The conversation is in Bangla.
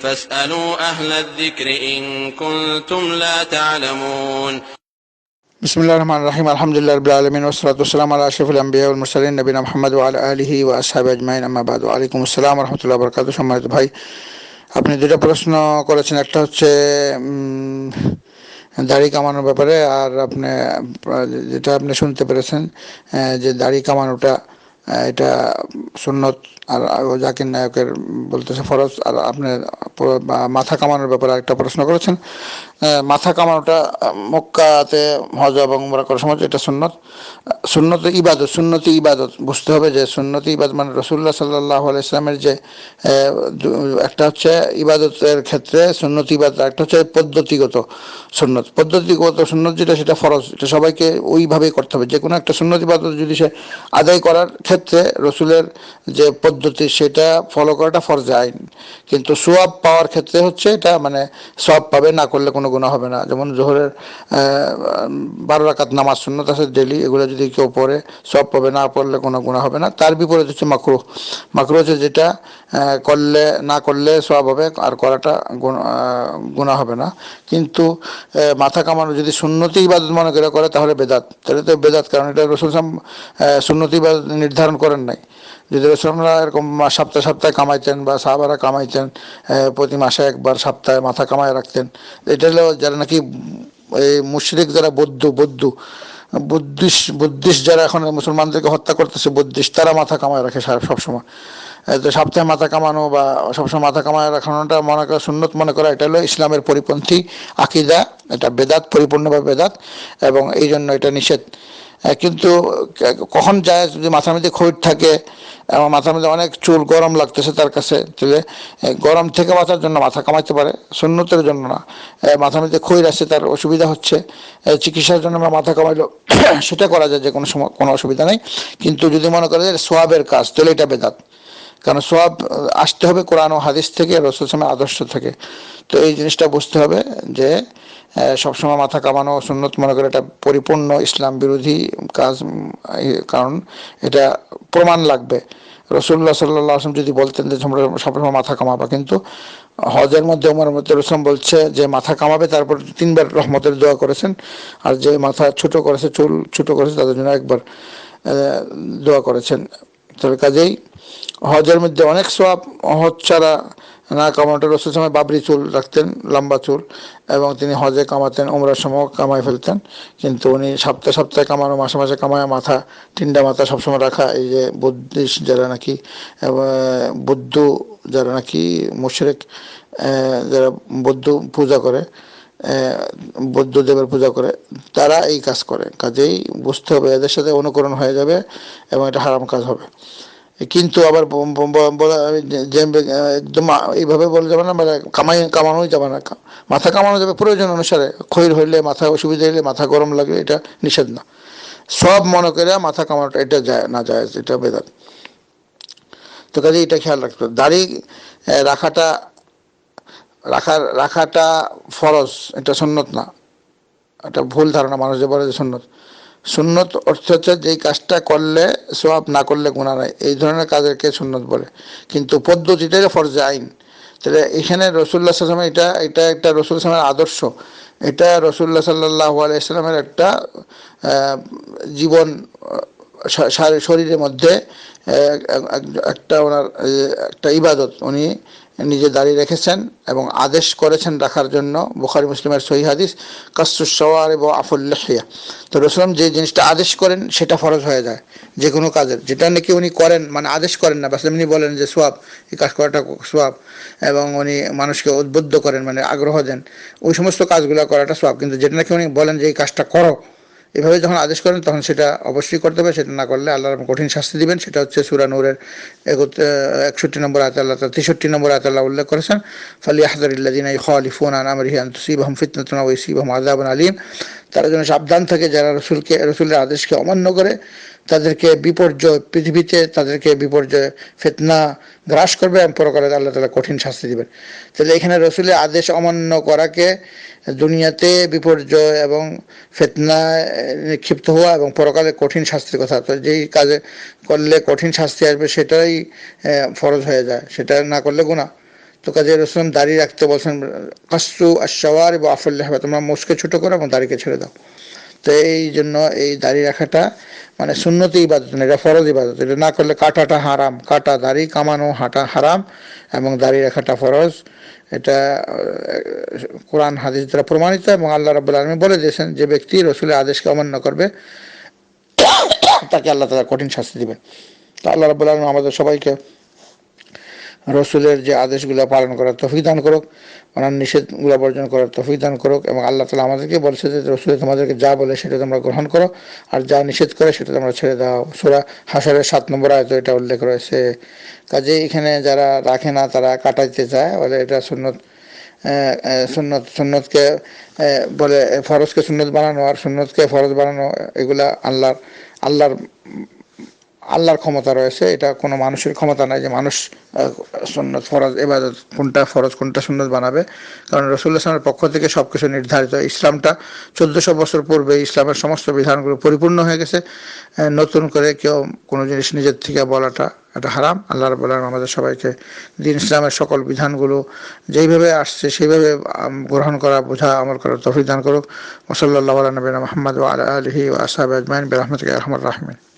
فاسألوا أهل الذكر إن كنتم لا تعلمون بسم الله الرحمن الرحيم الحمد لله رب العالمين والصلاة والسلام على أشرف الأنبياء والمرسلين نبينا محمد وعلى آله وأصحابه أجمعين أما بعد وعليكم السلام ورحمة الله وبركاته সম্মানিত ভাই আপনি দুটো প্রশ্ন করেছেন একটা হচ্ছে উম, দাড়ি কামানোর ব্যাপারে আর আপনি আহ, যেটা আপনি শুনতে পেরেছেন আহ, যে দাড়ি কামানোটা আহ, এটা সুন্নত আর জাকির নায়কের বলতেছে ফরজ। আর আপনি মাথা কামানোর ব্যাপারে একটা প্রশ্ন করেছেন। মাথা কামানোটা মক্কাতে হজ এবং উমরা করার সময় এটা সুন্নত। সুন্নত ইবাদত, সুন্নতি ইবাদত। বুঝতে হবে যে সুন্নতি ইবাদত মানে রসুল্লাহ সাল্লাহ ইসলামের যে একটা হচ্ছে ইবাদতের ক্ষেত্রে সুন্নতি ইবাদত একটা হচ্ছে পদ্ধতিগত সুন্নত। পদ্ধতিগত সুন্নত যেটা, সেটা ফরজ। এটা সবাইকে ওইভাবেই করতে হবে। যে কোনো একটা সুন্নত ইবাদত যদি সে আদায় করার ক্ষেত্রে রসুলের যে পদ্ধতি, সেটা ফলো করাটা ফরজ আইন। কিন্তু সোয়াব পাওয়ার ক্ষেত্রে হচ্ছে এটা মানে সব পাবে, না করলে কোনো গুণা হবে না। যেমন জোহরের বারো রাকাত নামাজ সুন্নত আছে ডেলি এগুলো যদি কেউ পড়ে সব পাবে, না পড়লে কোনো গুণা হবে না। তার বিপরীত হচ্ছে মাকরু মাকরু হচ্ছে যেটা করলে, না করলে সব হবে, আর করাটা গুণা হবে না। কিন্তু মাথা কামানো যদি সুন্নতি ইবাদত মনে করে করে তাহলে বেদাত। তাহলে তো বেদাত, কারণ এটা রসুল সাম সুন্নতি ইবাদত নির্ধারণ করেন নাই। যদি রসুলরা এরকম সপ্তাহে সপ্তাহে কামাইতেন বা সাহাবারা কামাইতেন প্রতি মাসে একবার সপ্তাহে মাথা কামায় রাখতেন, এটা হলো যারা নাকি এই মুশরিক যারা বৌদ্ধ বৌদ্ধ বুদ্ধিস্ট বুদ্ধিস্ট যারা এখন মুসলমানদেরকে হত্যা করতেছে বুদ্ধিস্ট তারা মাথা কামায় রাখে সবসময়। তো সপ্তাহে মাথা কামানো বা সবসময় মাথা কামায় রাখানোটা মনে করা সুন্নত মনে করা, এটা হলো ইসলামের পরিপন্থী আকিদা, এটা বেদাত, পরিপূর্ণভাবে বেদাত, এবং এই জন্য এটা নিষেধ। কিন্তু কখন যায় যদি মাথার মধ্যে খৈট থাকে এবং মাথার মধ্যে অনেক চুল গরম লাগতেছে তার কাছে, তাহলে গরম থেকে বাঁচার জন্য মাথা কামাইতে পারে, সুন্নতের জন্য না। মাথার মধ্যে খৈর আছে, তার অসুবিধা হচ্ছে চিকিৎসার জন্য আমরা মাথা কামাইলো, সেটা করা যায় যে কোনো সময়, কোনো অসুবিধা নেই। কিন্তু যদি মনে করে যে সোয়াবের কাজ, তাহলে এটা বেদাত। কারণ সোয়াব, আসতে হবে কোরআন ও হাদিস থেকে, রসুল সালামের আদর্শ থেকে। তো এই জিনিসটা বুঝতে হবে যে সবসময় মাথা কামানো সুন্নত মনে করে এটা পরিপূর্ণ ইসলাম বিরোধী কাজ কারণ এটা প্রমাণ লাগবে। রসুল্লাহ সাল্লাহ আসলাম যদি বলতেন যে তোমরা সবসময় মাথা কামাবা, কিন্তু হজের মধ্যে উমর রসুল বলছে যে মাথা কামাবে, তারপর তিনবার রহমতের দোয়া করেছেন, আর যে মাথা ছোট করেছে, চুল ছোট করেছে, তাদের জন্য একবার দোয়া করেছেন। তবে কাজেই হজের মধ্যে অনেক সব হজ ছাড়া না কামানোটা রসুল সময় বাবরি চুল রাখতেন, লম্বা চুল, এবং তিনি হজে কামাতেন, উমরার সময় কামাই ফেলতেন। কিন্তু উনি সপ্তাহে সপ্তাহে কামানো, মাসে মাসে কামায় মাথা তিনটা মাথা সবসময় রাখা, এই যে বুদ্ধিস্ট যারা নাকি বৌদ্ধ যারা নাকি, মুশরিক যারা বৌদ্ধ পূজা করে বৌদ্ধ দেবের পূজা করে, তারা এই কাজ করে। কাজেই বুঝতে হবে, এদের সাথে অনুকরণ হয়ে যাবে, এবং এটা হারাম কাজ হবে। কিন্তু আবার একদম এইভাবে বলা যাবে না মানে কামাই কামানোই যাবে না। মাথা কামানো যাবে প্রয়োজন অনুসারে। খৈর হইলে মাথা, অসুবিধা হইলে মাথা গরম লাগে এটা নিষেধ না। সব মনে করে মাথা কামানোটা এটা যায় না যায়, এটা বেদাত। তো কাজে এটা খেয়াল রাখতে দাড়ি রাখাটা, রাখার, রাখাটা ফরজ, এটা সুন্নত না। এটা ভুল ধারণা, মানুষ যে বলে যে সুন্নত সুন্নত অর্থ হচ্ছে যেই কাজটা করলে সোয়াব না করলে গুণা নাই। এই ধরনের কাজেরকে সুন্নত বলে? কিন্তু পদ্ধতিটা হলো ফরজে আইন। তাহলে এখানে রসুল্লাহ সাল্লাম এটা এটা একটা রসুল সাল্লামের আদর্শ। এটা রসুল্লাহ সাল্লাহ আলাইসাল্লামের একটা জীবন শরীরের মধ্যে এক- এক- একটা ওনার একটা ইবাদত উনি নিজে দাঁড়িয়ে রেখেছেন এবং আদেশ করেছেন রাখার জন্য, বুখারি, মুসলিমের সহি হাদিস কাসুসওয়ার এবং আফুল্লাহিয়া তো রসুলাম যে জিনিসটা আদেশ করেন, সেটা ফরজ হয়ে যায়, যে কোনো কাজের। যেটা নাকি উনি করেন মানে আদেশ করেন না বাস এমনি বলেন যে সোয়াব, এই কাজ করাটা সোয়াব, এবং উনি মানুষকে উদ্বুদ্ধ করেন মানে আগ্রহ দেন, ওই সমস্ত কাজগুলো করাটা সোয়াব। কিন্তু যেটা নাকি উনি বলেন যে এই কাজটা করো এভাবে যখন আদেশ করেন, তখন সেটা অবশ্যই করতে হবে, সেটা না করলে আল্লাহ কঠিন শাস্তি দিবেন। সেটা হচ্ছে সুরা নূরের একষট্টি নম্বর আয়ত আল্লাহ তেষট্টি নম্বর আয়ত আল্লাহ উল্লেখ করেছেন ফালি আহদারিল্লাদিন খালিফুন আন আমরিহি হম তুসিবহম ফিতনাতুনা ওয়া ইসিবহম আজাবন আলীম। তারা যেন সাবধান থাকে, যারা রসুলকে, রসুলের আদেশকে অমান্য করে, তাদেরকে বিপর্যয়, পৃথিবীতে তাদেরকে বিপর্যয়, ফেতনা গ্রাস করবে এবং পরকালে আল্লাহ তালা কঠিন শাস্তি দিবেন। তাহলে এখানে রসুলের আদেশ অমান্য করাকে দুনিয়াতে বিপর্যয় এবং ফেতনা নিক্ষিপ্ত হওয়া এবং পরকালে কঠিন শাস্তির কথা। তো যেই কাজে করলে কঠিন শাস্তি আসবে, সেটাই ফরজ হয়ে যায়। সেটা না করলে গুণা তো কাজে রসুলাম দাড়ি রাখতে বলছেন কাসু আশাওয়ার এবং আফুল্লাহ তোমরা মুসকে ছোট করো এবং দাড়িকে ছেড়ে দাও। তো এই জন্য এই দাড়ি রাখাটা মানে সুন্নতি ইবাদত না, এটা ফরজ ইবাদত। এটা না করলে কাটাটা হারাম, কাটা দাড়ি কামানো, হাঁটা হারাম এবং দাড়ি রাখাটা ফরজ। এটা কোরআন, হাদিস দ্বারা প্রমাণিত এবং আল্লাহ রাবুল আলমী বলে দিয়েছেন, যে ব্যক্তি রসুলের আদেশকে অমান্য করবে, তাকে আল্লাহ তালা কঠিন শাস্তি দিবেন। তো আল্লাহ রাবুল আলম আমাদের সবাইকে রসুলের যে আদেশগুলো পালন করার তফিক দান করুক, ওনার নিষেধগুলো বর্জন করার তফিক দান করুক এবং আল্লাহ তালা আমাদেরকে বলছে যে রসুল তোমাদেরকে যা বলে সেটা তোমরা গ্রহণ করো আর যা নিষেধ করে সেটা তোমরা ছেড়ে দাও। সুরা হাসরের সাত নম্বর আয়ত এটা উল্লেখ রয়েছে। কাজে এখানে যারা রাখে না, তারা কাটাইতে চায়, বলে এটা সুন্নত সুন্নত, সুন্নতকে বলে ফরজকে সুন্নত বানানো আর সুন্নতকে ফরজ বানানো, এগুলা আল্লাহর আল্লাহর আল্লাহর ক্ষমতা রয়েছে এটা কোনো মানুষের ক্ষমতা নাই যে মানুষ আহ, সুন্নত ফরজ এবাদত কোনটা ফরজ কোনটা সুন্নত বানাবে। কারণ রসুল্লাহ আসলামের পক্ষ থেকে সব কিছু নির্ধারিত। ইসলামটা চোদ্দশো বছর পূর্বে ইসলামের সমস্ত বিধানগুলো পরিপূর্ণ হয়ে গেছে। নতুন করে কেউ কোনো জিনিস নিজের থেকে বলাটা এটা হারাম। আল্লাহ রব আমাদের সবাইকে দিন ইসলামের সকল বিধানগুলো যেইভাবে আসছে সেইভাবে গ্রহণ করা বোঝা আমল করার তফিক দান করুক। ওসল্লাহ নবীনা মোহাম্মদ আলহি ও আসাব আজমাইন। বেরহমতিক রহমত রাহমিন।